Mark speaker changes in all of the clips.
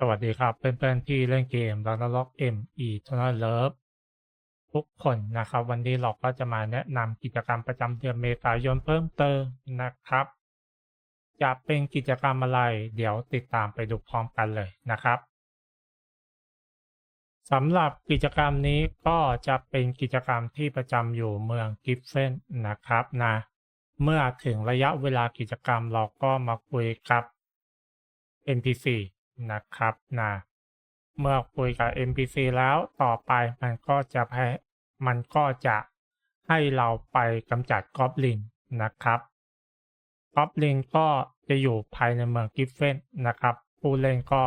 Speaker 1: สวัสดีครับเพื่อนๆที่เล่นเกม r a g n a r o k M E t o r n a l Love ทุกคนนะครับ วันนี้เราก็จะมาแนะนำกิจกรรมประจำเดือนเมษายนเพิ่มเติมนะครับ จะเป็นกิจกรรมอะไร เดี๋ยวติดตามไปดูพร้อมกันเลยนะครับสำหรับกิจกรรมนี้ก็จะเป็นกิจกรรมที่ประจำอยู่เมืองกิฟเฟนนะครับนะเมื่อถึงระยะเวลากิจกรรมเราก็มาคุยกับ NPC นะครับนะเมื่อคุยกับ NPC แล้วต่อไปมันก็จะให้มันก็จะให้เราไปกำจัดกอบลินนะครับกอบลินก็จะอยู่ภายในเมืองกิฟเฟนนะครับ ผู้เล่นก็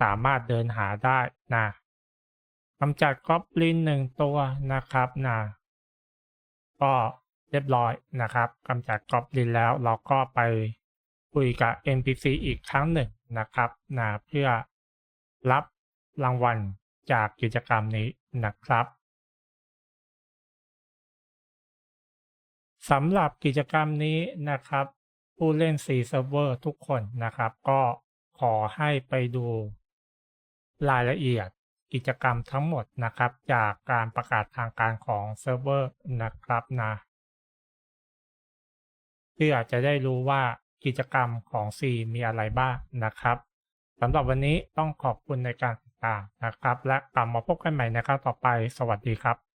Speaker 1: สามารถเดินหาได้นะกำจัดกอบลินหนึ่งตัวนะครับนะก็เรียบร้อยนะครับกำจัดกอบลินแล้วเราก็ไป คุยกับ NPC อีกครั้งหนึ่งนะครับนะเพื่อรับรางวัลจากกิจกรรมนี้นะครับสำหรับกิจกรรมนี้นะครับ ผู้เล่น C Server ทุกคนนะครับ ก็ขอให้ไปดูรายละเอียดกิจกรรมทั้งหมดนะครับ จากการประกาศทางการของเซิร์ฟเวอร์นะครับนะเพื่อจะได้รู้ว่า กิจกรรมของ C มีอะไรบ้างนะครับสำหรับวันนี้ต้องขอบคุณในการติดตามนะครับ และกลับมาพบกันใหม่ในครั้งต่อไป สวัสดีครับ